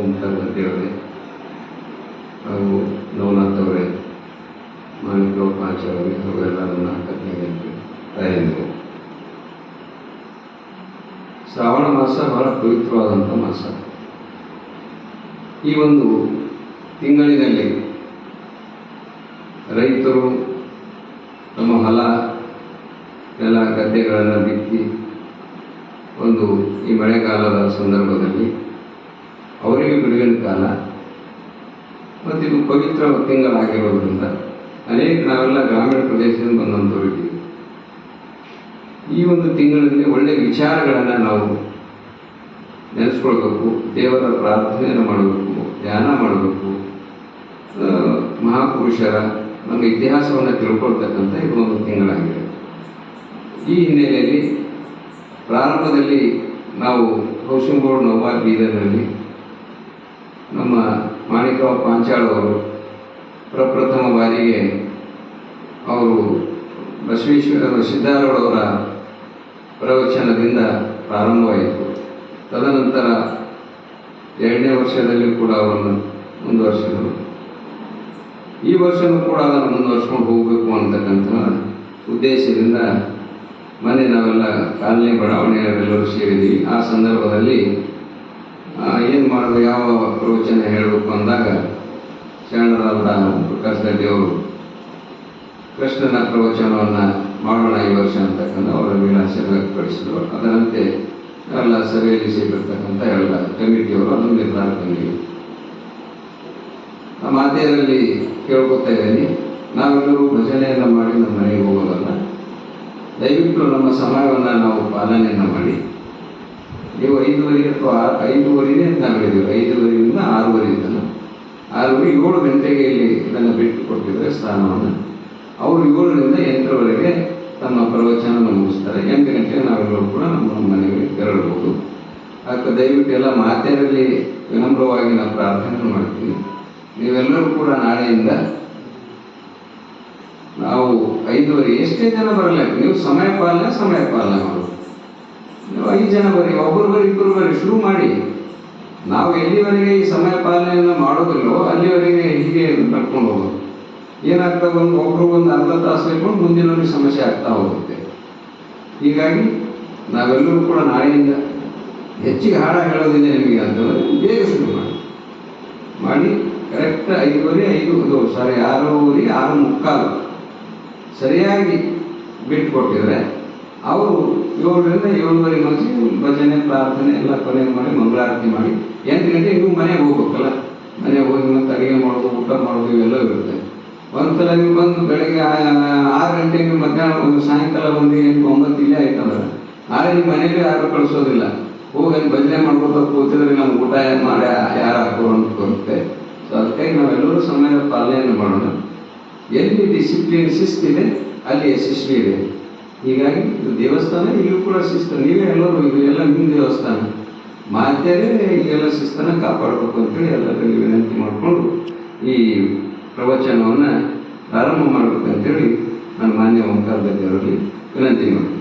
ಓಂಕಾರ ಗದ್ದೆಯವರೇ ಹಾಗೂ ನವನಾಥ್ ಅವರೇ ಮಾಣಿಕ ಪಾಚ ಅವರೇ ನನ್ನ ಕಥೆಯಲ್ಲಿ ತಾಯಂದಿರು. ಶ್ರಾವಣ ಮಾಸ ಬಹಳ ಪವಿತ್ರವಾದಂಥ ಮಾಸ. ಈ ಒಂದು ತಿಂಗಳಿನಲ್ಲಿ ರೈತರು ತಮ್ಮ ಹೊಲ, ಎಲ್ಲ ಗದ್ದೆಗಳನ್ನು ಬಿತ್ತಿ, ಒಂದು ಈ ಮಳೆಗಾಲದ ಸಂದರ್ಭದಲ್ಲಿ ಅವರಿಗೆ ಬಿಡುಗಡೆ ಕಾಲ ಮತ್ತು ಇದು ಪವಿತ್ರ ತಿಂಗಳಾಗಿರೋದ್ರಿಂದ ಅನೇಕ ನಾವೆಲ್ಲ ಗ್ರಾಮೀಣ ಪ್ರದೇಶದಿಂದ ಬಂದಂಥವ್ರು ಈ ಒಂದು ತಿಂಗಳಲ್ಲಿ ಒಳ್ಳೆಯ ವಿಚಾರಗಳನ್ನು ನಾವು ನೆನೆಸ್ಕೊಳ್ಬೇಕು, ದೇವರ ಪ್ರಾರ್ಥನೆಯನ್ನು ಮಾಡಬೇಕು, ಧ್ಯಾನ ಮಾಡಬೇಕು. ಮಹಾಪುರುಷರ ನಮ್ಮ ಇತಿಹಾಸವನ್ನು ತಿಳ್ಕೊಳ್ತಕ್ಕಂಥ ಇದು ಒಂದು ತಿಂಗಳಾಗಿದೆ. ಈ ಹಿನ್ನೆಲೆಯಲ್ಲಿ ಪ್ರಾರಂಭದಲ್ಲಿ ನಾವು ಬೋರ್ಡ್ ನವಾಬ್ ಬೀದರ್ನಲ್ಲಿ ನಮ್ಮ ಮಾಣಿಕರಾವ್ ಪಾಂಚಾಳ್ ಅವರು ಪ್ರಪ್ರಥಮ ಬಾರಿಗೆ ಅವರು ಬಸವೇಶ್ವರ ಸಿದ್ದಾರೂಢವರ ಪ್ರವಚನದಿಂದ ಪ್ರಾರಂಭವಾಯಿತು. ತದನಂತರ ಎರಡನೇ ವರ್ಷದಲ್ಲಿ ಕೂಡ ಅವರನ್ನು ಮುಂದುವರೆಸಿದರು. ಈ ವರ್ಷವೂ ಕೂಡ ಅದನ್ನು ಮುಂದುವರ್ಸ್ಕೊಂಡು ಹೋಗಬೇಕು ಅಂತಕ್ಕಂಥ ಉದ್ದೇಶದಿಂದ ಮೊನ್ನೆ ನಾವೆಲ್ಲ ಕಾಲನಿ ಬಡಾವಣೆಯವರೆಲ್ಲರೂ ಸೇರಿದ್ವಿ. ಆ ಸಂದರ್ಭದಲ್ಲಿ ಏನು ಮಾಡೋದು ಯಾವ ಪ್ರವಚನ ಹೇಳಬೇಕು ಅಂದಾಗ ಶರಣರಾದ ಪ್ರಕಾಶ್ ರೆಡ್ಡಿ ಅವರು, ಕೃಷ್ಣನ ಪ್ರವಚನವನ್ನು ಮಾಡೋಣ ಈ ವರ್ಷ ಅಂತಕ್ಕಂಥ ಅವರ ವಿಳಾಸ ವ್ಯಕ್ತಪಡಿಸಿದರು. ಅದರಂತೆ ಎಲ್ಲ ಸಭೆಯಲ್ಲಿ ಸೇರಿರ್ತಕ್ಕಂಥ ಎಲ್ಲ ಕಮಿಟಿಯವರು ಅದನ್ನು ನಿರ್ಧಾರ ತಂದಿವಿ ಆ ಮಾಧ್ಯಮದಲ್ಲಿ ಕೇಳ್ಕೊತಾ ಇದ್ದೀನಿ. ನಾವೆಲ್ಲರೂ ಭಜನೆಯನ್ನು ಮಾಡಿ ನಮ್ಮ ಮನೆಗೆ ಹೋಗೋದಲ್ಲ. ದಯವಿಟ್ಟು ನಮ್ಮ ಸಮಯವನ್ನು ನಾವು ಪಾಲನೆಯನ್ನು ಮಾಡಿ. ನೀವು ಐದುವರೆ ಅಥವಾ ಆರು ಐದೂವರೆಗೆ ನಾವು ಹೇಳಿದ್ದೀವಿ ಐದುವರೆಯಿಂದ ಆರೂವರೆ ತನಕ ಆರೂವರೆ ಏಳು ಗಂಟೆಗೆ ಇಲ್ಲಿ ಇದನ್ನು ಬಿಟ್ಟು ಕೊಟ್ಟಿದ್ದಾರೆ ಸ್ಥಾನವನ್ನು. ಅವರು ಏಳರಿಂದ ಎಂಟರವರೆಗೆ ತಮ್ಮ ಪ್ರವಚನವನ್ನು ಮುಗಿಸ್ತಾರೆ. ಎಂಟು ಗಂಟೆಗೆ ನಾವೆಲ್ಲರೂ ಕೂಡ ನಮ್ಮ ಮನೆಗೆ ತೆರಳಬಹುದು. ಅದಕ್ಕೆ ದಯವಿಟ್ಟು ಎಲ್ಲ ಮಾತೆಯರಲ್ಲಿ ವಿನಮ್ರವಾಗಿ ನಾವು ಪ್ರಾರ್ಥನೆ ಮಾಡ್ತೀವಿ. ನೀವೆಲ್ಲರೂ ಕೂಡ ನಾಳೆಯಿಂದ ನಾವು ಐದುವರೆ ಎಷ್ಟೇ ಜನ ಬರಲ್ಲ ನೀವು ಸಮಯ ಪಾಲನೆ ಸಮಯ ಪಾಲನೆ ಮಾಡೋದು ಐದು ಜನ ಬರೀ ಒಬ್ಬರು ಬರೀ ಇಬ್ಬರು ಬರೀ ಶುರು ಮಾಡಿ. ನಾವು ಎಲ್ಲಿವರೆಗೆ ಈ ಸಮಯ ಪಾಲನೆಯನ್ನು ಮಾಡೋದಿಲ್ಲೋ ಅಲ್ಲಿವರೆಗೆ ಹೀಗೆ ಕಟ್ಕೊಂಡು ಹೋಗೋದು. ಏನಾಗ್ತಾ ಒಂದು ಒಬ್ರು ಒಂದು ಅರ್ಧ ತಾಸು ಇಟ್ಕೊಂಡು ಮುಂದಿನವ್ರಿಗೆ ಸಮಸ್ಯೆ ಆಗ್ತಾ ಹೋಗುತ್ತೆ. ಹೀಗಾಗಿ ನಾವೆಲ್ಲರೂ ಕೂಡ ನಾಳೆಯಿಂದ ಹೆಚ್ಚಿಗೆ ಹಾಡ ಹೇಳೋದಿದೆ ನಿಮಗೆ ಅಂತಂದರೆ ಬೇಗ ಶುರು ಮಾಡಿ. ಮಾಡಿ ಕರೆಕ್ಟ್ ಐದುವರೆ, ಐದು ಸಾರಿ ಆರೂವರೆ, ಆರು ಮುಕ್ಕಾಲು. ಸರಿಯಾಗಿ ಬಿಟ್ಟು ಕೊಟ್ಟಿದ್ರೆ ಅವರು ಏಳರಿಂದ ಏಳುವರೆ ಮನಸ್ಸು ಭಜನೆ, ಪ್ರಾರ್ಥನೆ ಎಲ್ಲ ಕೊನೆ ಮಾಡಿ ಮಂಗಳಾರತಿ ಮಾಡಿ ಎಂಟು ಗಂಟೆ ನೀವು ಮನೆಗೆ ಹೋಗ್ಬೇಕಲ್ಲ? ಮನೆಗೆ ಹೋಗಿ ಮತ್ತೆ ಅಡುಗೆ ಮಾಡೋದು ಊಟ ಮಾಡೋದು ಇವೆಲ್ಲ ಇರುತ್ತೆ. ಒಂದ್ಸಲ ನೀವು ಬಂದು ಬೆಳಗ್ಗೆ ಆರು ಗಂಟೆಗೆ ಮಧ್ಯಾಹ್ನ ಒಂದು ಸಾಯಂಕಾಲ ಒಂದು ಎಂಟು, ಒಂಬತ್ತು ಇಲ್ಲೇ ಆಯ್ತಂದ್ರೆ ಆದ್ರೆ ನಿಮ್ಮ ಮನೆಗೆ ಯಾರು ಕಳಿಸೋದಿಲ್ಲ. ಹೋಗಿ ಅಲ್ಲಿ ಭಜನೆ ಮಾಡ್ಕೊತ ಕೂತಿದ್ರೆ ನಮ್ಗೆ ಊಟ ಮಾಡಿ ಯಾರು ಹಾಕೋರು ಅಂತ ಬರುತ್ತೆ ಸೊ ಅದಕ್ಕಾಗಿ ನಾವೆಲ್ಲರೂ ಸಮಯದ ಪಾಲನೆಯನ್ನು ಮಾಡೋಣ. ಎಲ್ಲಿ ಡಿಸಿಪ್ಲಿನ್ ಶಿಸ್ತಿದೆ, ಅಲ್ಲಿ ಯಶಸ್ವಿ ಇದೆ. ಹೀಗಾಗಿ ಇದು ದೇವಸ್ಥಾನ ಇಲ್ಲಿ ಕೂಡ ಶಿಸ್ತು ನೀವೇ ಎಲ್ಲರೂ ಇದು ಎಲ್ಲ ನಿಮ್ಮ ದೇವಸ್ಥಾನ. ಮಾತೆಯರೇ ಈಗೆಲ್ಲ ಶಿಸ್ತನ್ನು ಕಾಪಾಡಬೇಕು ಅಂತೇಳಿ ಎಲ್ಲರಲ್ಲಿ ವಿನಂತಿ ಮಾಡಿಕೊಂಡು ಈ ಪ್ರವಚನವನ್ನು ಪ್ರಾರಂಭ ಮಾಡಬೇಕಂತೇಳಿ ನಾನು ಮಾನ್ಯ ಓಂಕಾರ ಅವರಲ್ಲಿ ವಿನಂತಿ ಮಾಡ್ತೀನಿ.